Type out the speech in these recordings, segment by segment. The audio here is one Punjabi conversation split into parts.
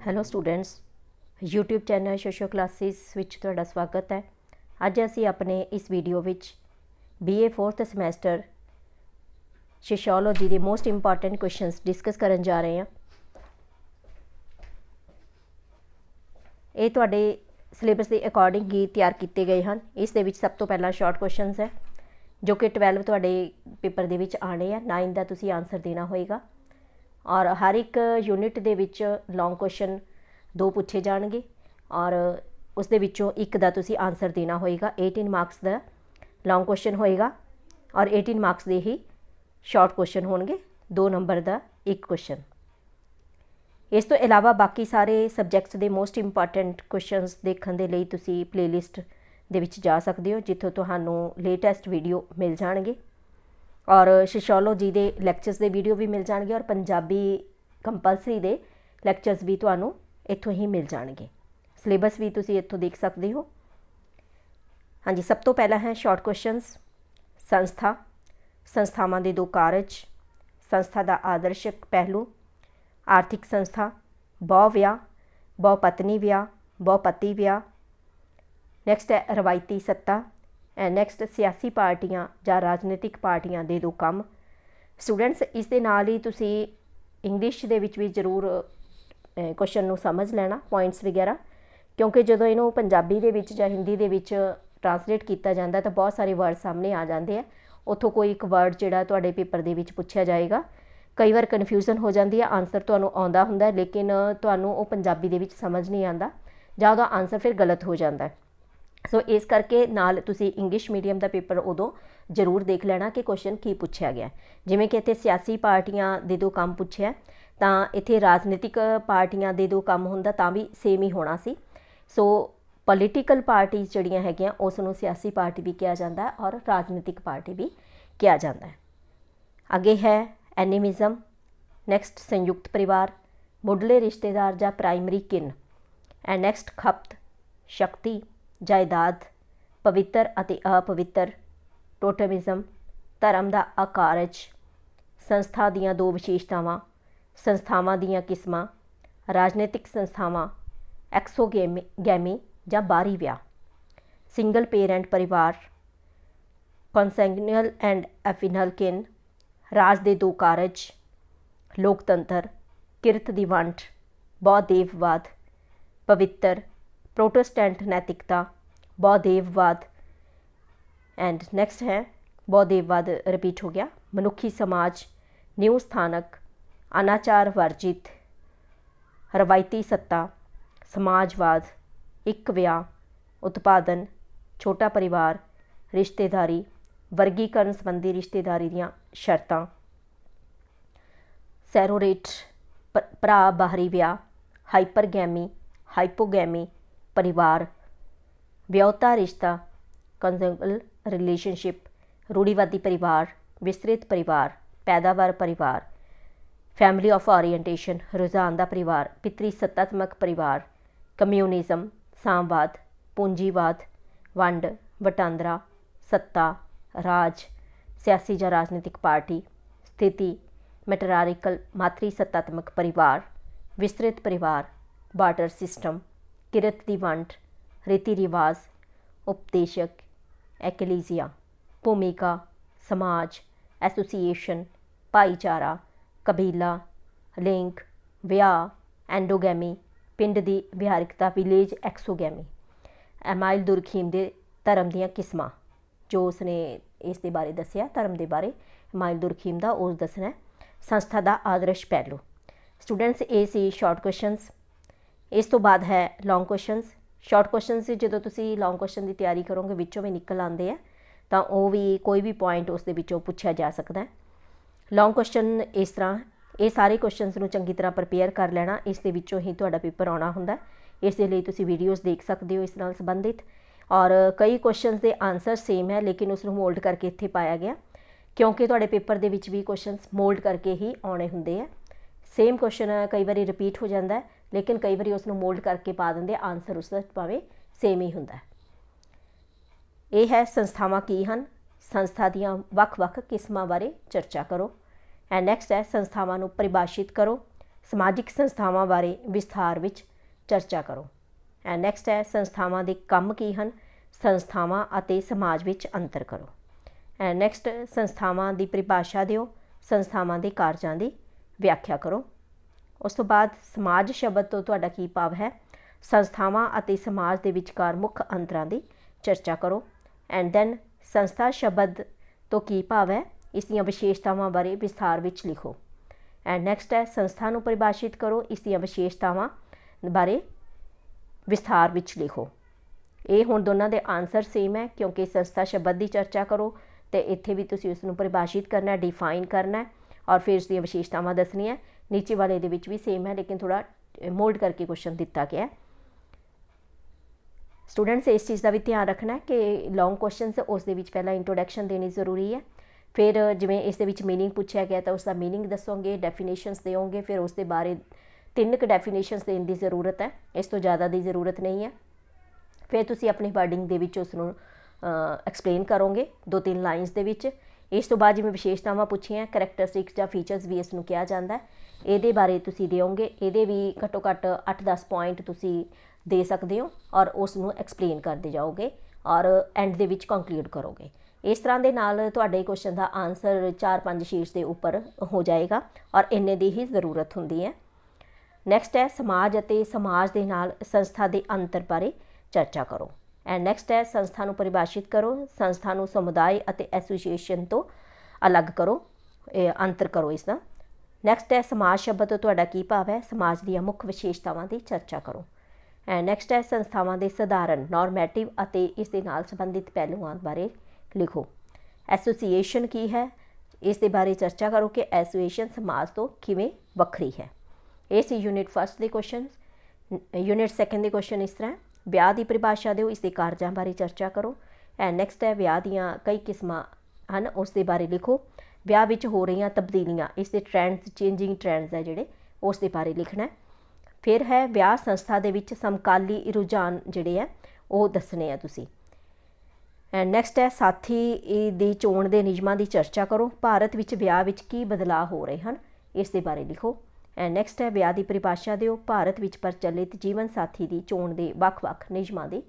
Hello students YouTube channel socio classes ਵਿੱਚ ਤੁਹਾਡਾ ਸਵਾਗਤ ਹੈ। ਅੱਜ ਅਸੀਂ ਆਪਣੇ ਇਸ ਵੀਡੀਓ ਵਿੱਚ BA 4th ਸਮੈਸਟਰ ਸੋਸ਼ੀਓਲੋਜੀ ਦੇ ਮੋਸਟ ਇੰਪੋਰਟੈਂਟ ਕੁਐਸਚਨਸ ਡਿਸਕਸ ਕਰਨ ਜਾ ਰਹੇ ਹਾਂ। ਇਹ ਤੁਹਾਡੇ ਸਿਲੇਬਸ ਦੇ ਅਕੋਰਡਿੰਗ ਹੀ ਤਿਆਰ ਕੀਤੇ ਗਏ ਹਨ। ਇਸ ਦੇ ਵਿੱਚ ਸਭ ਤੋਂ ਪਹਿਲਾਂ ਸ਼ਾਰਟ ਕੁਐਸਚਨਸ ਹੈ, ਜੋ ਕਿ 12 ਤੁਹਾਡੇ ਪੇਪਰ ਦੇ ਵਿੱਚ ਆਣੇ ਆ। 9 ਦਾ ਤੁਸੀਂ ਆਨਸਰ ਦੇਣਾ ਹੋਏਗਾ। ਔਰ ਹਰ ਇੱਕ ਯੂਨਿਟ ਦੇ ਵਿੱਚ ਲੌਂਗ ਕੁਐਸਚਨ ਦੋ ਪੁੱਛੇ ਜਾਣਗੇ ਔਰ ਉਸ ਦੇ ਵਿੱਚੋਂ ਇੱਕ ਦਾ ਤੁਸੀਂ ਆਨਸਰ ਦੇਣਾ ਹੋਏਗਾ 18 ਮਾਰਕਸ ਦਾ ਲੌਂਗ ਕੁਐਸਚਨ ਹੋਏਗਾ ਔਰ 18 ਮਾਰਕਸ ਦੇ ਹੀ ਸ਼ਾਰਟ ਕੁਐਸਚਨ ਹੋਣਗੇ 2 ਨੰਬਰ ਦਾ ਇੱਕ ਕੁਐਸਚਨ ਇਸ ਤੋਂ ਇਲਾਵਾ ਬਾਕੀ ਸਾਰੇ ਸਬਜੈਕਟਸ ਦੇ ਮੋਸਟ ਇੰਪੋਰਟੈਂਟ ਕੁਐਸਚਨਸ ਦੇਖਣ ਦੇ ਲਈ ਤੁਸੀਂ ਪਲੇਲਿਸਟ ਦੇ ਵਿੱਚ ਜਾ ਸਕਦੇ ਹੋ, ਜਿੱਥੋਂ ਤੁਹਾਨੂੰ ਲੇਟੈਸਟ ਵੀਡੀਓ ਮਿਲ ਜਾਣਗੇ। ਔਰ ਸੋਸ਼ੀਓਲੋਜੀ ਦੇ ਲੈਕਚਰਸ ਦੇ ਵੀਡੀਓ ਵੀ ਮਿਲ ਜਾਣਗੇ ਔਰ ਪੰਜਾਬੀ ਕੰਪਲਸਰੀ ਦੇ ਲੈਕਚਰਸ ਵੀ ਤੁਹਾਨੂੰ ਇੱਥੋਂ ਹੀ ਮਿਲ ਜਾਣਗੇ। ਸਿਲੇਬਸ ਵੀ ਤੁਸੀਂ ਇੱਥੋਂ ਦੇਖ ਸਕਦੇ ਹੋ। ਹਾਂਜੀ, ਸਭ ਤੋਂ ਪਹਿਲਾ ਹੈ ਸ਼ਾਰਟ ਕੁਐਸਚਨਸ ਸੰਸਥਾ, ਸੰਸਥਾਵਾਂ ਦੇ ਦੋ ਕਾਰਜ, ਸੰਸਥਾ ਦਾ ਆਦਰਸ਼ਕ ਪਹਿਲੂ, ਆਰਥਿਕ ਸੰਸਥਾ, ਬਹੁ ਵਿਆਹ, ਬਹੁ ਪਤਨੀ ਵਿਆਹ, ਬਹੁ ਪਤੀ ਵਿਆਹ। ਨੈਕਸਟ ਹੈ ਰਵਾਇਤੀ ਸੱਤਾ ਨੈਕਸਟ ਸਿਆਸੀ ਪਾਰਟੀਆਂ ਜਾਂ ਰਾਜਨੀਤਿਕ ਪਾਰਟੀਆਂ ਦੇ ਦੋ ਕੰਮ। ਸਟੂਡੈਂਟਸ ਇਸ ਦੇ ਨਾਲ ਹੀ ਤੁਸੀਂ ਇੰਗਲਿਸ਼ ਦੇ ਵਿੱਚ ਵੀ ਜ਼ਰੂਰ ਕੁਐਸਚਨ ਨੂੰ ਸਮਝ ਲੈਣਾ ਪੁਆਇੰਟਸ ਵਗੈਰਾ। ਕਿਉਂਕਿ ਜਦੋਂ ਇਹਨੂੰ ਪੰਜਾਬੀ ਦੇ ਵਿੱਚ ਜਾਂ ਹਿੰਦੀ ਦੇ ਵਿੱਚ ਟਰਾਂਸਲੇਟ ਕੀਤਾ ਜਾਂਦਾ ਤਾਂ ਬਹੁਤ ਸਾਰੇ ਵਰਡ ਸਾਹਮਣੇ ਆ ਜਾਂਦੇ ਆ। ਉੱਥੋਂ ਕੋਈ ਇੱਕ ਵਰਡ ਜਿਹੜਾ ਤੁਹਾਡੇ ਪੇਪਰ ਦੇ ਵਿੱਚ ਪੁੱਛਿਆ ਜਾਏਗਾ, ਕਈ ਵਾਰ ਕਨਫਿਊਜ਼ਨ ਹੋ ਜਾਂਦੀ ਹੈ ਆਨਸਰ ਤੁਹਾਨੂੰ ਆਉਂਦਾ ਹੁੰਦਾ, ਲੇਕਿਨ ਤੁਹਾਨੂੰ ਉਹ ਪੰਜਾਬੀ ਦੇ ਵਿੱਚ ਸਮਝ ਨਹੀਂ ਆਉਂਦਾ ਜਾਂ ਉਹਦਾ ਆਨਸਰ ਫਿਰ ਗਲਤ ਹੋ ਜਾਂਦਾ। ਹੈ ਸੋ ਇਸ ਕਰਕੇ ਨਾਲ ਤੁਸੀਂ ਇੰਗਲਿਸ਼ ਮੀਡੀਅਮ ਦਾ ਪੇਪਰ ਉਦੋਂ ਜ਼ਰੂਰ ਦੇਖ ਲੈਣਾ ਕਿ ਕੁਐਸਚਨ ਕੀ ਪੁੱਛਿਆ ਗਿਆ ਜਿਵੇਂ ਕਿ ਇੱਥੇ ਸਿਆਸੀ ਪਾਰਟੀਆਂ ਦੇ ਦੋ ਕੰਮ ਪੁੱਛਿਆ ਤਾਂ ਇੱਥੇ ਰਾਜਨੀਤਿਕ ਪਾਰਟੀਆਂ ਦੇ ਦੋ ਕੰਮ ਹੁੰਦਾ, ਤਾਂ ਵੀ ਸੇਮ ਹੀ ਹੋਣਾ ਸੀ। ਸੋ ਪੋਲੀਟੀਕਲ ਪਾਰਟੀਆਂ ਜਿਹੜੀਆਂ ਹੈਗੀਆਂ, ਉਸ ਨੂੰ ਸਿਆਸੀ ਪਾਰਟੀ ਵੀ ਕਿਹਾ ਜਾਂਦਾ ਹੈ ਔਰ ਰਾਜਨੀਤਿਕ ਪਾਰਟੀ ਵੀ ਕਿਹਾ ਜਾਂਦਾ ਹੈ। ਅੱਗੇ ਹੈ ਐਨੀਮਿਜ਼ਮ ਨੈਕਸਟ ਸੰਯੁਕਤ ਪਰਿਵਾਰ, ਮੁੱਢਲੇ ਰਿਸ਼ਤੇਦਾਰ ਜਾਂ ਪ੍ਰਾਇਮਰੀ ਕਿਨ ਐਂਡ ਨੈਕਸਟ ਖਪਤ, ਸ਼ਕਤੀ। ਜਾਇਦਾਦ, ਪਵਿੱਤਰ ਅਤੇ ਅਪਵਿੱਤਰ, ਟੋਟਮਿਜ਼ਮ, ਧਰਮ ਦਾ ਆਕਾਰਜ, ਸੰਸਥਾ ਦੀਆਂ ਦੋ ਵਿਸ਼ੇਸ਼ਤਾਵਾਂ, ਸੰਸਥਾਵਾਂ ਦੀਆਂ ਕਿਸਮਾਂ, ਰਾਜਨੀਤਿਕ ਸੰਸਥਾਵਾਂ ਐਕਸੋਗੈਮੀ ਜਾਂ ਬਾਹਰੀ ਵਿਆਹ। ਸਿੰਗਲ ਪੇਰੈਂਟ ਪਰਿਵਾਰ, ਕਨਸੈਂਗਨਲ ਐਂਡ ਐਫਿਨਲ ਕਿਨ, ਰਾਜ ਦੇ ਦੋ ਕਾਰਜ, ਲੋਕਤੰਤਰ, ਕਿਰਤ ਦੀ ਵੰਡ ਬਹੁਦੇਵਵਾਦ ਪਵਿੱਤਰ ਪ੍ਰੋਟੈਸਟੈਂਟ ਨੈਤਿਕਤਾ ਬਹੁਦੇਵਵਾਦ ਐਂਡ ਨੈਕਸਟ ਹੈ ਬਹੁਦੇਵਵਾਦ ਰਿਪੀਟ ਹੋ ਗਿਆ ਮਨੁੱਖੀ ਸਮਾਜ ਨਿਊ ਸਥਾਨਕ ਅਨਾਚਾਰ ਵਰਜਿਤ ਰਵਾਇਤੀ ਸੱਤਾ ਸਮਾਜਵਾਦ ਇੱਕ ਵਿਆਹ ਉਤਪਾਦਨ ਛੋਟਾ ਪਰਿਵਾਰ ਰਿਸ਼ਤੇਦਾਰੀ ਵਰਗੀਕਰਨ ਸੰਬੰਧੀ ਰਿਸ਼ਤੇਦਾਰੀ ਦੀਆਂ ਸ਼ਰਤਾਂ ਸੈਰੋਰੇਟ ਭਰਾ ਬਾਹਰੀ ਵਿਆਹ ਹਾਈਪਰਗੈਮੀ ਹਾਈਪੋਗੈਮੀ ਪਰਿਵਾਰ ਵਿਆਹਤਾ ਰਿਸ਼ਤਾ ਕੰਜੂਗਲ ਰਿਲੇਸ਼ਨਸ਼ਿਪ ਰੂੜੀਵਾਦੀ ਪਰਿਵਾਰ ਵਿਸਤ੍ਰਿਤ ਪਰਿਵਾਰ ਪੈਦਾਵਾਰ ਪਰਿਵਾਰ ਫੈਮਿਲੀ ਆਫ ਓਰੀਐਂਟੇਸ਼ਨ ਰੁਝਾਨ ਦਾ ਪਰਿਵਾਰ ਪਿਤਰੀ ਸੱਤਾਤਮਕ ਪਰਿਵਾਰ ਕਮਿਊਨਿਜ਼ਮ ਸਾਮਵਾਦ ਪੂੰਜੀਵਾਦ ਵੰਡ ਵਟਾਂਦਰਾ ਸੱਤਾ ਰਾਜ ਸਿਆਸੀ ਜਾਂ ਰਾਜਨੀਤਿਕ ਪਾਰਟੀ ਸਥਿਤੀ ਮੈਟਰਾਰੀਕਲ ਮਾਤਰੀ ਸੱਤਾਤਮਕ ਪਰਿਵਾਰ ਵਿਸਤ੍ਰਿਤ ਪਰਿਵਾਰ ਬਾਰਟਰ ਸਿਸਟਮ ਕਿਰਤ ਦੀ ਵੰਡ, ਰੀਤੀ ਰਿਵਾਜ, ਉਪਦੇਸ਼ਕ ਐਕਲੀਜ਼ੀਆ ਭੂਮਿਕਾ, ਸਮਾਜ ਐਸੋਸੀਏਸ਼ਨ ਭਾਈਚਾਰਾ, ਕਬੀਲਾ, ਲਿੰਗ, ਵਿਆਹ ਐਂਡੋਗੈਮੀ ਪਿੰਡ ਦੀ ਵਿਹਾਰਿਕਤਾ ਵਿਲੇਜ ਐਕਸੋਗੈਮੀ ਐਮਾਇਲ ਦੁਰਖੀਮ ਦੇ ਧਰਮ ਦੀਆਂ ਕਿਸਮਾਂ, ਜੋ ਉਸਨੇ ਇਸ ਦੇ ਬਾਰੇ ਦੱਸਿਆ, ਧਰਮ ਦੇ ਬਾਰੇ। ਮਾਈਲ ਦੁਰਖੀਮ ਦਾ ਉਸ ਦੱਸਣਾ ਸੰਸਥਾ ਦਾ ਆਦਰਸ਼ ਪਹਿਲੂ। ਸਟੂਡੈਂਟਸ ਇਹ ਸੀ ਸ਼ਾਰਟ ਕੁਐਸਚਨਸ ਇਸ ਤੋਂ ਬਾਅਦ ਹੈ ਲੌਂਗ ਕੁਐਸਚਨਸ ਸ਼ਾਰਟ ਕੁਐਸਚਨਸ ਜਦੋਂ ਤੁਸੀਂ ਲੌਂਗ ਕੁਐਸਚਨ ਦੀ ਤਿਆਰੀ ਕਰੋਗੇ, ਵਿੱਚੋਂ ਵੀ ਨਿਕਲ ਆਉਂਦੇ ਆ, ਤਾਂ ਉਹ ਵੀ ਕੋਈ ਵੀ ਪੁਆਇੰਟ ਉਸ ਦੇ ਵਿੱਚੋਂ ਪੁੱਛਿਆ ਜਾ ਸਕਦਾ ਹੈ। ਲੌਂਗ ਕੁਐਸਚਨ ਇਸ ਤਰ੍ਹਾਂ, ਇਹ ਸਾਰੇ ਕੁਐਸਚਨਸ ਨੂੰ ਚੰਗੀ ਤਰ੍ਹਾਂ ਪ੍ਰਪੇਅਰ ਕਰ ਲੈਣਾ, ਇਸ ਦੇ ਵਿੱਚੋਂ ਹੀ ਤੁਹਾਡਾ ਪੇਪਰ ਆਉਣਾ ਹੁੰਦਾ ਇਸ ਦੇ ਲਈ ਤੁਸੀਂ ਵੀਡੀਓਜ਼ ਦੇਖ ਸਕਦੇ ਹੋ ਇਸ ਨਾਲ ਸੰਬੰਧਿਤ। ਔਰ ਕਈ ਕੁਐਸਚਨਸ ਦੇ ਆਨਸਰ ਸੇਮ ਹੈ, ਲੇਕਿਨ ਉਸ ਨੂੰ ਮੋਲਡ ਕਰਕੇ ਇੱਥੇ ਪਾਇਆ ਗਿਆ, ਕਿਉਂਕਿ ਤੁਹਾਡੇ ਪੇਪਰ ਦੇ ਵਿੱਚ ਵੀ ਕੁਐਸਚਨਸ ਮੋਲਡ ਕਰਕੇ ਹੀ ਆਉਣੇ ਹੁੰਦੇ ਆ। ਸੇਮ ਕੁਐਸਚਨ ਕਈ ਵਾਰੀ ਰਿਪੀਟ ਹੋ ਜਾਂਦਾ ਹੈ ਲੇਕਿਨ ਕਈ ਵਾਰੀ ਉਸ ਨੂੰ ਮੋਲਡ ਕਰਕੇ ਪਾ ਦਿੰਦੇ ਆਨਸਰ ਉਸ ਦਾ ਭਾਵੇਂ ਸੇਮ ਹੀ ਹੁੰਦਾ ਇਹ ਹੈ ਸੰਸਥਾਵਾਂ ਕੀ ਹਨ? ਸੰਸਥਾ ਦੀਆਂ ਵੱਖ-ਵੱਖ ਕਿਸਮਾਂ ਬਾਰੇ ਚਰਚਾ ਕਰੋ। ਐਂਡ ਨੈਕਸਟ ਹੈ ਸੰਸਥਾਵਾਂ ਨੂੰ ਪਰਿਭਾਸ਼ਿਤ ਕਰੋ। ਸਮਾਜਿਕ ਸੰਸਥਾਵਾਂ ਬਾਰੇ ਵਿਸਥਾਰ ਵਿੱਚ ਚਰਚਾ ਕਰੋ। ਐਂਡ ਨੈਕਸਟ ਹੈ ਸੰਸਥਾਵਾਂ ਦੇ ਕੰਮ ਕੀ ਹਨ? ਸੰਸਥਾਵਾਂ ਅਤੇ ਸਮਾਜ ਵਿੱਚ ਅੰਤਰ ਕਰੋ। ਐਂਡ ਨੈਕਸਟ ਸੰਸਥਾਵਾਂ ਦੀ ਪਰਿਭਾਸ਼ਾ ਦਿਓ। ਸੰਸਥਾਵਾਂ ਦੇ ਕਾਰਜਾਂ ਦੀ ਵਿਆਖਿਆ ਕਰੋ। ਉਸ ਤੋਂ ਬਾਅਦ ਸਮਾਜ ਸ਼ਬਦ ਤੋਂ ਤੁਹਾਡਾ ਕੀ ਭਾਵ ਹੈ? ਸੰਸਥਾਵਾਂ ਅਤੇ ਸਮਾਜ ਦੇ ਵਿਚਕਾਰ ਮੁੱਖ ਅੰਤਰਾਂ ਦੀ ਚਰਚਾ ਕਰੋ। ਐਂਡ ਦੈਨ ਸੰਸਥਾ ਸ਼ਬਦ ਤੋਂ ਕੀ ਭਾਵ ਹੈ? ਇਸ ਦੀਆਂ ਵਿਸ਼ੇਸ਼ਤਾਵਾਂ ਬਾਰੇ ਵਿਸਥਾਰ ਵਿੱਚ ਲਿਖੋ। ਐਂਡ ਨੈਕਸਟ ਹੈ, ਸੰਸਥਾ ਨੂੰ ਪਰਿਭਾਸ਼ਿਤ ਕਰੋ। ਇਸ ਦੀਆਂ ਵਿਸ਼ੇਸ਼ਤਾਵਾਂ ਬਾਰੇ ਵਿਸਥਾਰ ਵਿੱਚ ਲਿਖੋ। ਇਹ ਹੁਣ ਦੋਨਾਂ ਦੇ ਆਨਸਰ ਸੇਮ ਹੈ, ਕਿਉਂਕਿ ਸੰਸਥਾ ਸ਼ਬਦ ਦੀ ਚਰਚਾ ਕਰੋ ਤੇ ਇੱਥੇ ਵੀ ਤੁਸੀਂ ਉਸ ਨੂੰ ਪਰਿਭਾਸ਼ਿਤ ਕਰਨਾ ਡਿਫਾਈਨ ਕਰਨਾ ਔਰ ਫਿਰ ਉਸ ਦੀਆਂ ਵਿਸ਼ੇਸ਼ਤਾਵਾਂ ਦੱਸਣੀਆਂ ਨੀਚੇ ਵਾਲੇ ਦੇ ਵਿੱਚ ਵੀ ਸੇਮ ਹੈ ਲੇਕਿਨ ਥੋੜਾ ਮੋਲਡ ਕਰਕੇ ਕੁਐਸਚਨ ਦਿੱਤਾ ਗਿਆ ਹੈ ਸਟੂਡੈਂਟਸ ਇਸ ਚੀਜ਼ ਦਾ ਵੀ ਧਿਆਨ ਰੱਖਣਾ ਹੈ ਕਿ ਲੌਂਗ ਕੁਐਸਚਨਸ ਉਸ ਦੇ ਵਿੱਚ ਪਹਿਲਾਂ ਇੰਟਰੋਡਕਸ਼ਨ ਦੇਣੀ ਜ਼ਰੂਰੀ ਹੈ ਫਿਰ ਜਿਵੇਂ ਇਸ ਦੇ ਵਿੱਚ मीनिंग ਪੁੱਛਿਆ ਗਿਆ ਤਾਂ ਉਸ ਦਾ मीनिंग ਦੱਸੋਗੇ ਡੈਫੀਨੇਸ਼ਨਸ ਦਿਓਗੇ ਫਿਰ ਉਸ ਦੇ ਬਾਰੇ ਤਿੰਨ ਕੁ ਡੈਫੀਨੇਸ਼ਨਸ ਦੇਣ ਦੀ ਜ਼ਰੂਰਤ ਹੈ ਇਸ ਤੋਂ ਜ਼ਿਆਦਾ ਦੀ ਜ਼ਰੂਰਤ ਨਹੀਂ ਹੈ ਫਿਰ ਤੁਸੀਂ ਆਪਣੀ ਵਰਡਿੰਗ ਦੇ ਵਿੱਚ ਉਸ ਨੂੰ ਐਕਸਪਲੇਨ ਕਰੋਗੇ ਦੋ ਤਿੰਨ ਲਾਈਨਸ ਦੇ ਵਿੱਚ ਇਸ ਤੋਂ ਬਾਅਦ ਜਿਵੇਂ ਵਿਸ਼ੇਸ਼ਤਾਵਾਂ ਪੁੱਛੀਆਂ ਕਰੈਕਟਰਿਸਟਿਕਸ ਜਾਂ ਫੀਚਰਸ ਵੀ ਇਸ ਨੂੰ ਕਿਹਾ ਜਾਂਦਾ ਹੈ। ਇਹਦੇ ਬਾਰੇ ਤੁਸੀਂ ਦਿਓਗੇ, ਇਹਦੇ ਵੀ ਘੱਟੋ ਘੱਟ 8-10 ਪੁਆਇੰਟ ਤੁਸੀਂ ਦੇ ਸਕਦੇ ਹੋ ਔਰ ਉਸ ਨੂੰ ਐਕਸਪਲੇਨ ਕਰਦੇ ਜਾਓਗੇ ਔਰ ਐਂਡ ਦੇ ਵਿੱਚ ਕੰਕਲੂਡ ਕਰੋਗੇ। ਇਸ ਤਰ੍ਹਾਂ ਦੇ ਨਾਲ ਤੁਹਾਡੇ ਕੁਐਸਚਨ ਦਾ ਆਨਸਰ 4-5 ਸ਼ੀਟਸ ਦੇ ਉੱਪਰ ਹੋ ਜਾਏਗਾ ਔਰ ਇੰਨੇ ਦੀ ਹੀ ਜ਼ਰੂਰਤ ਹੁੰਦੀ ਹੈ। ਨੈਕਸਟ ਹੈ, ਸਮਾਜ ਅਤੇ ਸਮਾਜ ਦੇ ਨਾਲ ਸੰਸਥਾ ਦੇ ਅੰਤਰ ਬਾਰੇ ਚਰਚਾ ਕਰੋ। ਐਂਡ ਨੈਕਸਟ ਹੈ, ਸੰਸਥਾ ਨੂੰ ਪਰਿਭਾਸ਼ਿਤ ਕਰੋ, ਸੰਸਥਾ ਨੂੰ ਸਮੁਦਾਇ ਅਤੇ ਐਸੋਸੀਏਸ਼ਨ ਤੋਂ ਅਲੱਗ ਕਰੋ, ਇਹ ਅੰਤਰ ਕਰੋ ਇਸ ਦਾ ਨੈਕਸਟ ਹੈ, ਸਮਾਜ ਸ਼ਬਦ ਤੋਂ ਤੁਹਾਡਾ ਕੀ ਭਾਵ ਹੈ? ਸਮਾਜ ਦੀਆਂ ਮੁੱਖ ਵਿਸ਼ੇਸ਼ਤਾਵਾਂ ਦੀ ਚਰਚਾ ਕਰੋ। ਐਂਡ ਨੈਕਸਟ ਹੈ, ਸੰਸਥਾਵਾਂ ਦੇ ਸਧਾਰਨ ਨਾਰਮੈਟਿਵ ਅਤੇ ਇਸ ਦੇ ਨਾਲ ਸੰਬੰਧਿਤ ਪਹਿਲੂਆਂ ਬਾਰੇ ਲਿਖੋ। ਐਸੋਸੀਏਸ਼ਨ ਕੀ ਹੈ? ਇਸ ਦੇ ਬਾਰੇ ਚਰਚਾ ਕਰੋ ਕਿ ਐਸੋਸੀਏਸ਼ਨ ਸਮਾਜ ਤੋਂ ਕਿਵੇਂ ਵੱਖਰੀ ਹੈ। ਇਹ ਸੀ ਯੂਨਿਟ ਫਸਟ ਦੇ ਕੁਐਸਚਨਸ ਯੂਨਿਟ ਸੈਕੰਡ ਦੇ ਕੁਐਸਚਨ ਇਸ ਤਰ੍ਹਾਂ ਵਿਆਹ ਦੀ ਪਰਿਭਾਸ਼ਾ ਦਿਓ, ਇਸ ਦੇ ਕਾਰਜਾਂ ਬਾਰੇ ਚਰਚਾ ਕਰੋ। ਐਂਡ ਨੈਕਸਟ ਹੈ, ਵਿਆਹ ਦੀਆਂ ਕਈ ਕਿਸਮਾਂ ਹਨ, ਉਸ ਦੇ ਬਾਰੇ ਲਿਖੋ। ਵਿਆਹ ਵਿੱਚ ਹੋ ਰਹੀਆਂ ਤਬਦੀਲੀਆਂ, ਇਸ ਦੇ ਟ੍ਰੈਂਡਸ ਚੇਂਜਿੰਗ ਟ੍ਰੈਂਡਸ ਹੈ ਜਿਹੜੇ, ਉਸ ਦੇ ਬਾਰੇ ਲਿਖਣਾ ਹੈ। ਫਿਰ ਹੈ, ਵਿਆਹ ਸੰਸਥਾ ਦੇ ਵਿੱਚ ਸਮਕਾਲੀ ਰੁਝਾਨ ਜਿਹੜੇ ਆ ਉਹ ਦੱਸਣੇ ਆ ਤੁਸੀਂ। ਐਂਡ ਨੈਕਸਟ ਹੈ, ਸਾਥੀ ਦੀ ਚੋਣ ਦੇ ਨਿਯਮਾਂ ਦੀ ਚਰਚਾ ਕਰੋ। ਭਾਰਤ ਵਿੱਚ ਵਿਆਹ ਵਿੱਚ ਕੀ ਬਦਲਾਅ ਹੋ ਰਹੇ ਹਨ, ਇਸ ਦੇ ਬਾਰੇ ਲਿਖੋ। ਐਂਡ ਨੈਕਸਟ ਹੈ, ਵਿਆਹ ਦੀ ਪਰਿਭਾਸ਼ਾ ਦਿਓ। ਭਾਰਤ ਵਿੱਚ ਪ੍ਰਚਲਿਤ ਜੀਵਨ ਸਾਥੀ ਦੀ ਚੋਣ ਦੇ ਵੱਖ-ਵੱਖ ਨਿਯਮਾਂ ਦੀ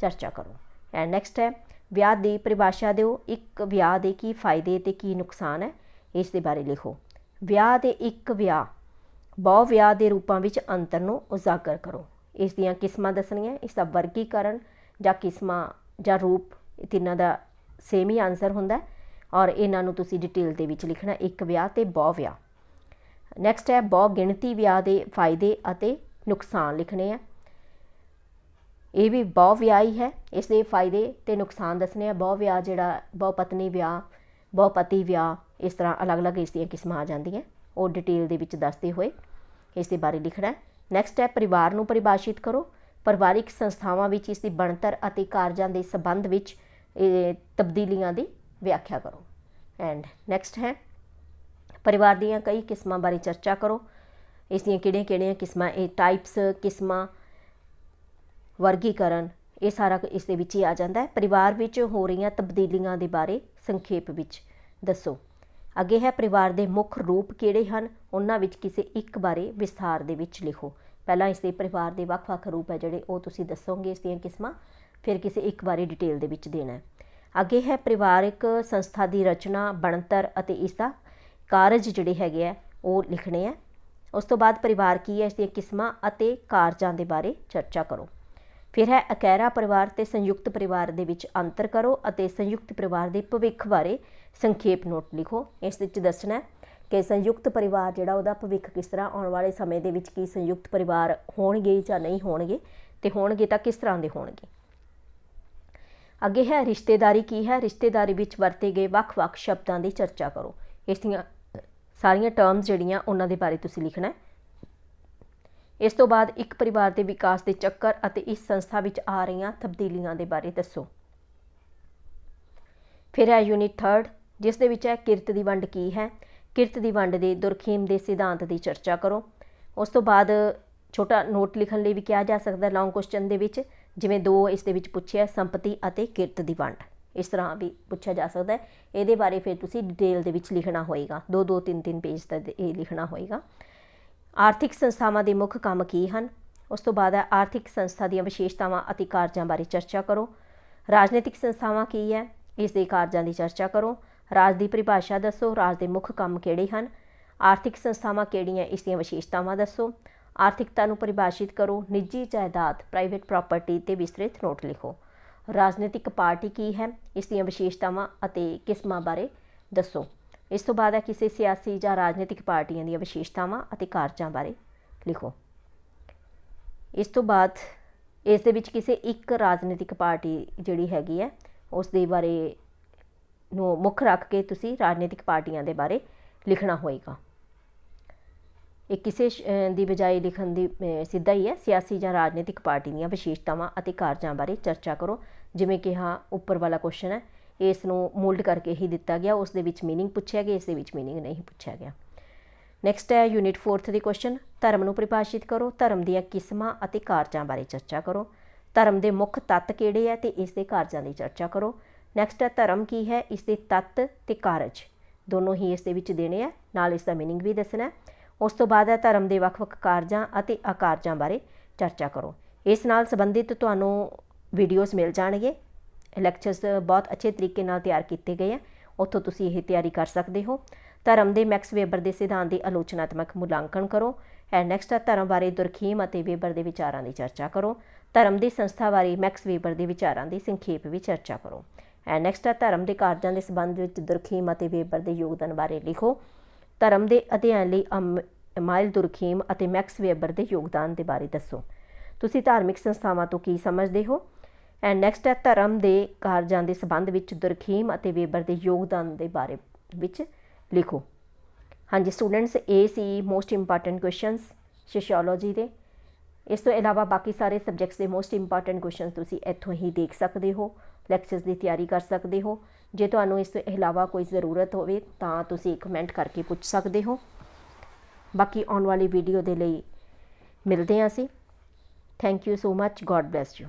ਚਰਚਾ ਕਰੋ। ਐਂਡ ਨੈਕਸਟ ਹੈ, ਵਿਆਹ ਦੀ ਪਰਿਭਾਸ਼ਾ ਦਿਓ। ਇੱਕ ਵਿਆਹ ਦੇ ਕੀ ਫਾਇਦੇ ਤੇ ਕੀ ਨੁਕਸਾਨ ਹੈ, ਇਸ ਦੇ ਬਾਰੇ ਲਿਖੋ। ਵਿਆਹ ਦੇ ਇੱਕ ਵਿਆਹ, ਬਹੁ ਵਿਆਹ ਦੇ ਰੂਪਾਂ ਵਿੱਚ ਅੰਤਰ ਨੂੰ ਉਜਾਗਰ ਕਰੋ। ਇਸ ਦੀਆਂ ਕਿਸਮਾਂ ਦੱਸਣੀਆਂ, ਇਸ ਦਾ ਵਰਗੀਕਰਨ ਜਾਂ ਕਿਸਮਾਂ ਜਾਂ ਰੂਪ, ਤਿੰਨਾਂ ਦਾ ਸੇਮ ਹੀ ਆਨਸਰ ਹੁੰਦਾ ਔਰ ਇਹਨਾਂ ਨੂੰ ਤੁਸੀਂ ਡਿਟੇਲ ਦੇ ਵਿੱਚ ਲਿਖਣਾ ਇੱਕ ਵਿਆਹ ਤੇ ਬਹੁ ਵਿਆਹ। ਨੈਕਸਟ ਹੈ ਬਹੁ ਗਿਣਤੀ ਵਿਆਹ ਦੇ ਫਾਇਦੇ ਅਤੇ ਨੁਕਸਾਨ ਲਿਖਣੇ ਆ। ਇਹ ਵੀ ਬਹੁ ਵਿਆਹੀ ਹੈ, ਇਸ ਦੇ ਫਾਇਦੇ ਤੇ ਨੁਕਸਾਨ ਦੱਸਣੇ ਆ। ਬਹੁ ਵਿਆਹ ਜਿਹੜਾ ਬਹੁ ਪਤਨੀ ਵਿਆਹ ਬਹੁ ਪਤੀ ਵਿਆਹ, ਇਸ ਤਰ੍ਹਾਂ ਅਲੱਗ-ਅਲੱਗ ਇਸ ਦੀਆਂ ਕਿਸਮਾਂ ਆ ਜਾਂਦੀਆਂ। ਉਹ ਡਿਟੇਲ ਦੇ ਵਿੱਚ ਦੱਸਦੇ ਹੋਏ ਇਸ ਦੇ ਬਾਰੇ ਲਿਖਣਾ ਹੈ। ਨੈਕਸਟ ਹੈ, ਪਰਿਵਾਰ ਨੂੰ ਪਰਿਭਾਸ਼ਿਤ ਕਰੋ। ਪਰਿਵਾਰਿਕ ਸੰਸਥਾਵਾਂ ਵਿੱਚ ਇਸ ਦੀ ਬਣਤਰ ਅਤੇ ਕਾਰਜਾਂ ਦੇ ਸੰਬੰਧ ਵਿੱਚ ਤਬਦੀਲੀਆਂ ਦੀ ਵਿਆਖਿਆ ਕਰੋ। ਐਂਡ ਨੈਕਸਟ ਹੈ ਪਰਿਵਾਰ ਦੀਆਂ ਕਈ ਕਿਸਮਾਂ ਬਾਰੇ ਚਰਚਾ ਕਰੋ। ਇਸ ਦੀਆਂ ਕਿਹੜੀਆਂ-ਕਿਹੜੀਆਂ ਕਿਸਮਾਂ, ਇਹ ਟਾਈਪਸ ਕਿਸਮਾਂ, ਵਰਗੀਕਰਨ, ਇਹ ਸਾਰਾ ਇਸ ਦੇ ਵਿੱਚ ਹੀ ਆ ਜਾਂਦਾ ਹੈ। ਪਰਿਵਾਰ ਵਿੱਚ ਹੋ ਰਹੀਆਂ ਤਬਦੀਲੀਆਂ ਦੇ ਬਾਰੇ ਸੰਖੇਪ ਵਿੱਚ ਦੱਸੋ। ਅੱਗੇ ਹੈ, ਪਰਿਵਾਰ ਦੇ ਮੁੱਖ ਰੂਪ ਕਿਹੜੇ ਹਨ? ਉਹਨਾਂ ਵਿੱਚ ਕਿਸੇ ਇੱਕ ਬਾਰੇ ਵਿਸਥਾਰ ਦੇ ਵਿੱਚ ਲਿਖੋ। ਪਹਿਲਾਂ ਇਸ ਦੇ ਪਰਿਵਾਰ ਦੇ ਵੱਖ-ਵੱਖ ਰੂਪ ਹੈ ਜਿਹੜੇ ਉਹ ਤੁਸੀਂ ਦੱਸੋਗੇ ਇਸ ਦੀਆਂ ਕਿਸਮਾਂ, ਫਿਰ ਕਿਸੇ ਇੱਕ ਬਾਰੇ ਡਿਟੇਲ ਦੇ ਵਿੱਚ ਦੇਣਾ ਹੈ। ਅੱਗੇ ਹੈ, ਪਰਿਵਾਰਕ ਸੰਸਥਾ ਦੀ ਰਚਨਾ, ਬਣਤਰ ਅਤੇ ਇਸ ਦਾ ਕਾਰਜ ਜਿਹੜੇ ਹੈਗੇ ਆ, ਉਹ ਲਿਖਣੇ ਆ। ਉਸ ਤੋਂ ਬਾਅਦ ਪਰਿਵਾਰ ਕੀ ਹੈ, ਇਸ ਦੀਆਂ ਕਿਸਮਾਂ ਅਤੇ ਕਾਰਜਾਂ ਦੇ ਬਾਰੇ ਚਰਚਾ ਕਰੋ। ਫਿਰ ਹੈ ਅਕੈਰਾ ਪਰਿਵਾਰ ਤੇ ਸੰਯੁਕਤ ਪਰਿਵਾਰ ਦੇ ਵਿੱਚ ਅੰਤਰ ਕਰੋ ਅਤੇ ਸੰਯੁਕਤ ਪਰਿਵਾਰ ਦੇ ਭਵਿੱਖ ਬਾਰੇ ਸੰਖੇਪ ਨੋਟ ਲਿਖੋ। ਇਸ ਵਿੱਚ ਦੱਸਣਾ ਕਿ ਸੰਯੁਕਤ ਪਰਿਵਾਰ ਜਿਹੜਾ ਉਹਦਾ ਭਵਿੱਖ ਕਿਸ ਤਰ੍ਹਾਂ, ਆਉਣ ਵਾਲੇ ਸਮੇਂ ਦੇ ਵਿੱਚ ਕੀ ਸੰਯੁਕਤ ਪਰਿਵਾਰ ਹੋਣਗੇ ਜਾਂ ਨਹੀਂ ਹੋਣਗੇ ਤੇ ਹੋਣਗੇ ਤਾਂ ਕਿਸ ਤਰ੍ਹਾਂ ਦੇ ਹੋਣਗੇ। ਅੱਗੇ ਹੈ ਰਿਸ਼ਤੇਦਾਰੀ ਕੀ ਹੈ, ਰਿਸ਼ਤੇਦਾਰੀ ਵਿੱਚ ਵਰਤੇ ਗਏ ਵੱਖ-ਵੱਖ ਸ਼ਬਦਾਂ ਦੀ ਚਰਚਾ ਕਰੋ। ਇਸ ਦੀਆਂ ਸਾਰੀਆਂ ਟਰਮਸ ਜਿਹੜੀਆਂ ਉਹਨਾਂ ਦੇ ਬਾਰੇ ਤੁਸੀਂ ਲਿਖਣਾ ਹੈ। ਇਸ ਤੋਂ ਬਾਅਦ ਇੱਕ ਪਰਿਵਾਰ ਦੇ ਵਿਕਾਸ ਦੇ ਚੱਕਰ ਅਤੇ ਇਸ ਸੰਸਥਾ ਵਿੱਚ ਆ ਰਹੀਆਂ ਤਬਦੀਲੀਆਂ ਦੇ ਬਾਰੇ ਦੱਸੋ। ਫਿਰ ਹੈ ਯੂਨਿਟ 3 ਜਿਸ ਦੇ ਵਿੱਚ ਹੈ ਕਿਰਤ ਦੀ ਵੰਡ ਕੀ ਹੈ। ਕਿਰਤ ਦੀ ਵੰਡ ਦੇ ਦੁਰਖੀਮ ਦੇ ਸਿਧਾਂਤ ਦੀ ਚਰਚਾ ਕਰੋ। ਉਸ ਤੋਂ ਬਾਅਦ ਛੋਟਾ ਨੋਟ ਲਿਖਣ ਲਈ ਵੀ ਕਿਹਾ ਜਾ ਸਕਦਾ ਲੌਂਗ ਕੁਐਸਚਨ ਦੇ ਵਿੱਚ, ਜਿਵੇਂ ਦੋ ਇਸ ਦੇ ਵਿੱਚ ਪੁੱਛਿਆ ਸੰਪਤੀ ਅਤੇ ਕਿਰਤ ਦੀ ਵੰਡ। ਇਸ ਤਰ੍ਹਾਂ ਵੀ ਪੁੱਛਿਆ ਜਾ ਸਕਦਾ ਹੈ। ਇਹਦੇ ਬਾਰੇ ਫਿਰ ਤੁਸੀਂ ਡਿਟੇਲ ਦੇ ਵਿੱਚ ਲਿਖਣਾ ਹੋਏਗਾ। ਦੋ ਦੋ, ਤਿੰਨ ਤਿੰਨ ਪੇਜ ਦਾ ਇਹ ਲਿਖਣਾ ਹੋਏਗਾ। ਆਰਥਿਕ ਸੰਸਥਾਵਾਂ ਦੇ ਮੁੱਖ ਕੰਮ ਕੀ ਹਨ? ਉਸ ਤੋਂ ਬਾਅਦ ਹੈ, ਆਰਥਿਕ ਸੰਸਥਾ ਦੀਆਂ ਵਿਸ਼ੇਸ਼ਤਾਵਾਂ ਅਤੇ ਕਾਰਜਾਂ ਬਾਰੇ ਚਰਚਾ ਕਰੋ। ਰਾਜਨੀਤਿਕ ਸੰਸਥਾਵਾਂ ਕੀ ਹੈ? ਇਸ ਦੇ ਕਾਰਜਾਂ ਦੀ ਚਰਚਾ ਕਰੋ। ਰਾਜ ਦੀ ਪਰਿਭਾਸ਼ਾ ਦੱਸੋ। ਰਾਜ ਦੇ ਮੁੱਖ ਕੰਮ ਕਿਹੜੇ ਹਨ? ਆਰਥਿਕ ਸੰਸਥਾਵਾਂ ਕਿਹੜੀਆਂ? ਇਸ ਦੀਆਂ ਵਿਸ਼ੇਸ਼ਤਾਵਾਂ ਦੱਸੋ। ਆਰਥਿਕਤਾ ਨੂੰ ਪਰਿਭਾਸ਼ਿਤ ਕਰੋ। ਨਿੱਜੀ ਜਾਇਦਾਦ ਪ੍ਰਾਈਵੇਟ ਪ੍ਰਾਪਰਟੀ ਤੇ ਵਿਸਤ੍ਰਿਤ ਨੋਟ ਲਿਖੋ। ਰਾਜਨੀਤਿਕ ਪਾਰਟੀ ਕੀ ਹੈ, ਇਸ ਦੀਆਂ ਵਿਸ਼ੇਸ਼ਤਾਵਾਂ ਅਤੇ ਕਿਸਮਾਂ ਬਾਰੇ ਦੱਸੋ। ਇਸ ਤੋਂ ਬਾਅਦ ਹੈ ਕਿਸੇ ਸਿਆਸੀ ਜਾਂ ਰਾਜਨੀਤਿਕ ਪਾਰਟੀਆਂ ਦੀਆਂ ਵਿਸ਼ੇਸ਼ਤਾਵਾਂ ਅਤੇ ਕਾਰਜਾਂ ਬਾਰੇ ਲਿਖੋ। ਇਸ ਤੋਂ ਬਾਅਦ ਇਸ ਦੇ ਵਿੱਚ ਕਿਸੇ ਇੱਕ ਰਾਜਨੀਤਿਕ ਪਾਰਟੀ ਜਿਹੜੀ ਹੈਗੀ ਹੈ, ਉਸ ਦੇ ਬਾਰੇ ਨੂੰ ਮੁੱਖ ਰੱਖ ਕੇ ਤੁਸੀਂ ਰਾਜਨੀਤਿਕ ਪਾਰਟੀਆਂ ਦੇ ਬਾਰੇ ਲਿਖਣਾ ਹੋਏਗਾ। ਇਹ ਕਿਸੇ ਸ਼- ਅਹ ਦੀ ਬਜਾਏ ਲਿਖਣ ਦੀ ਅਹ ਸਿੱਧਾ ਹੀ ਹੈ ਸਿਆਸੀ ਜਾਂ ਰਾਜਨੀਤਿਕ ਪਾਰਟੀ ਦੀਆਂ ਵਿਸ਼ੇਸ਼ਤਾਵਾਂ ਅਤੇ ਕਾਰਜਾਂ ਬਾਰੇ ਚਰਚਾ ਕਰੋ ਜਿਵੇਂ ਕਿ ਹਾਂ ਉੱਪਰ ਵਾਲਾ ਕੁਐਸਚਨ ਹੈ ਇਸ ਨੂੰ ਮੋਲਡ ਕਰਕੇ ਹੀ ਦਿੱਤਾ ਗਿਆ ਉਸ ਦੇ ਵਿੱਚ मीनिंग ਪੁੱਛਿਆ ਗਿਆ ਇਸ ਦੇ ਵਿੱਚ मीनिंग ਨਹੀਂ ਪੁੱਛਿਆ ਗਿਆ ਨੈਕਸਟ ਹੈ ਯੂਨਿਟ 4th ਦੀ ਕੁਐਸਚਨ ਧਰਮ ਨੂੰ ਪਰਿਭਾਸ਼ਿਤ ਕਰੋ ਧਰਮ ਦੀਆਂ ਕਿਸਮਾਂ ਅਤੇ ਕਾਰਜਾਂ ਬਾਰੇ ਚਰਚਾ ਕਰੋ ਧਰਮ ਦੇ ਮੁੱਖ ਤੱਤ ਕਿਹੜੇ ਹੈ ਤੇ ਇਸ ਦੇ ਕਾਰਜਾਂ ਦੀ ਚਰਚਾ ਕਰੋ ਨੈਕਸਟ ਹੈ ਧਰਮ ਕੀ ਹੈ ਇਸ ਦੇ ਤੱਤ ਤੇ ਕਾਰਜ ਦੋਨੋਂ ਹੀ ਇਸ ਦੇ ਵਿੱਚ ਦੇਣੇ ਆ ਨਾਲ ਇਸ ਦਾ मीनिंग ਵੀ ਦੱਸਣਾ ਹੈ ਉਸ ਤੋਂ ਬਾਅਦ ਹੈ ਧਰਮ ਦੇ ਵੱਖ-ਵੱਖ ਕਾਰਜਾਂ ਅਤੇ ਆਕਾਰਜਾਂ ਬਾਰੇ ਚਰਚਾ ਕਰੋ। ਇਸ ਨਾਲ ਸੰਬੰਧਿਤ ਤੁਹਾਨੂੰ ਵੀਡੀਓਜ਼ ਮਿਲ ਜਾਣਗੇ। ਲੈਕਚਰਸ ਬਹੁਤ ਅੱਛੇ ਤਰੀਕੇ ਨਾਲ ਤਿਆਰ ਕੀਤੇ ਗਏ ਆ। ਉੱਥੋਂ ਤੁਸੀਂ ਇਹ ਤਿਆਰੀ ਕਰ ਸਕਦੇ ਹੋ। ਧਰਮ ਦੇ ਮੈਕਸ ਵੇਬਰ ਦੇ ਸਿਧਾਂਤ ਦੀ ਆਲੋਚਨਾਤਮਕ ਮੁਲਾਂਕਣ ਕਰੋ। ਐਂਡ ਨੈਕਸਟ ਹੈ ਧਰਮ ਬਾਰੇ ਦੁਰਖੀਮ ਅਤੇ ਵੇਬਰ ਦੇ ਵਿਚਾਰਾਂ ਦੀ ਚਰਚਾ ਕਰੋ। ਧਰਮ ਦੀ ਸੰਸਥਾ ਬਾਰੇ ਮੈਕਸ ਵੇਬਰ ਦੇ ਵਿਚਾਰਾਂ ਦੀ ਸੰਖੇਪ ਵਿੱਚ ਚਰਚਾ ਕਰੋ। ਐਂਡ ਨੈਕਸਟ ਹੈ ਧਰਮ ਦੇ ਕਾਰਜਾਂ ਦੇ ਸੰਬੰਧ ਵਿੱਚ ਦੁਰਖੀਮ ਅਤੇ ਵੇਬਰ ਦੇ ਯੋਗਦਾਨ ਬਾਰੇ ਲਿਖੋ। ਧਰਮ ਦੇ ਅਧਿਐਨ ਲਈ ਅਮ- ਮਾਇਲ ਦੁਰਖੀਮ ਅਤੇ ਮੈਕਸ ਵੇਬਰ ਦੇ ਯੋਗਦਾਨ ਦੇ ਬਾਰੇ ਦੱਸੋ। ਤੁਸੀਂ ਧਾਰਮਿਕ ਸੰਸਥਾਵਾਂ ਤੋਂ ਕੀ ਸਮਝਦੇ ਹੋ? ਐਂਡ ਨੈਕਸਟ ਹੈ, ਧਰਮ ਦੇ ਕਾਰਜਾਂ ਦੇ ਸੰਬੰਧ ਵਿੱਚ ਦੁਰਖੀਮ ਅਤੇ ਵੇਬਰ ਦੇ ਯੋਗਦਾਨ ਦੇ ਬਾਰੇ ਵਿੱਚ ਲਿਖੋ। ਹਾਂਜੀ ਸਟੂਡੈਂਟਸ ਇਹ ਸੀ ਮੋਸਟ ਇੰਪੋਰਟੈਂਟ ਕੁਐਸਚਨਸ ਸੋਸ਼ੀਓਲੋਜੀ ਦੇ। ਇਸ ਤੋਂ ਇਲਾਵਾ ਬਾਕੀ ਸਾਰੇ ਸਬਜੈਕਟਸ ਦੇ ਮੋਸਟ ਇੰਪੋਰਟੈਂਟ ਕੁਐਸਚਨਸ ਤੁਸੀਂ ਇੱਥੋਂ ਹੀ ਦੇਖ ਸਕਦੇ ਹੋ ਲੈਕਚਰਸ ਦੀ ਤਿਆਰੀ ਕਰ ਸਕਦੇ ਹੋ। ਜੇ ਤੁਹਾਨੂੰ ਇਸ ਤੋਂ ਇਲਾਵਾ ਕੋਈ ਜ਼ਰੂਰਤ ਹੋਵੇ ਤਾਂ ਤੁਸੀਂ ਕਮੈਂਟ ਕਰਕੇ ਪੁੱਛ ਸਕਦੇ ਹੋ। ਬਾਕੀ ਆਉਣ ਵਾਲੀ ਵੀਡੀਓ ਦੇ ਲਈ ਮਿਲਦੇ ਹਾਂ ਅਸੀਂ। Thank you so much god bless you